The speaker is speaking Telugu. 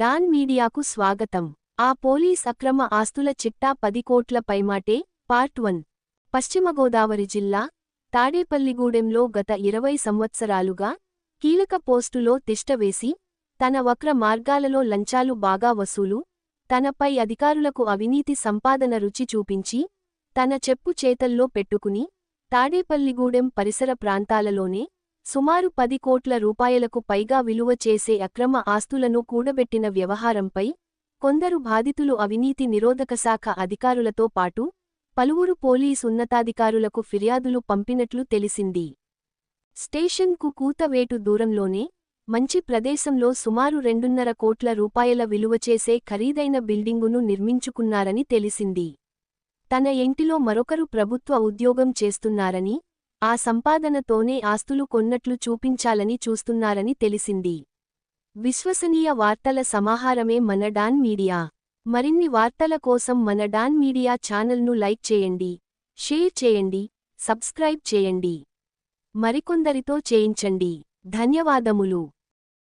డాన్ మీడియాకు స్వాగతం. ఆ పోలీస్ అక్రమ ఆస్తుల చిట్టా పది కోట్ల పైమాటే పార్ట్ వన్. పశ్చిమ గోదావరి జిల్లా తాడేపల్లిగూడెంలో గత ఇరవై సంవత్సరాలుగా కీలక పోస్టులో తిష్టవేసి తన వక్ర మార్గాలలో లంచాలు బాగా వసూలు తనపై అధికారులకు అవినీతి సంపాదన రుచి చూపించి తన చెప్పు చేతల్లో పెట్టుకుని తాడేపల్లిగూడెం పరిసర ప్రాంతాలలోనే సుమారు పది కోట్ల రూపాయలకు పైగా విలువ చేసే అక్రమ ఆస్తులను కూడబెట్టిన వ్యవహారంపై కొందరు బాధితులు అవినీతి నిరోధక శాఖ అధికారులతో పాటు పలువురు పోలీస్ ఉన్నతాధికారులకు ఫిర్యాదులు పంపినట్లు తెలిసింది. స్టేషన్కు కూతవేటు దూరంలోనే మంచి ప్రదేశంలో సుమారు రెండున్నర కోట్ల రూపాయల విలువ చేసే ఖరీదైన బిల్డింగును నిర్మించుకున్నారని తెలిసింది. తన ఇంటిలో మరొకరు ప్రభుత్వ ఉద్యోగం చేస్తున్నారని ఆ సంపాదనతోనే ఆస్తులు కొన్నట్లు చూపించాలని చూస్తున్నారని తెలిసింది. విశ్వసనీయ వార్తల సమాహారమే మన డాన్ మీడియా. మరిన్ని వార్తల కోసం మన డాన్ మీడియా ఛానల్ను లైక్ చేయండి షేర్ చేయండి సబ్స్క్రైబ్ చేయండి. మరికొందరితో చేయించండి. ధన్యవాదములు.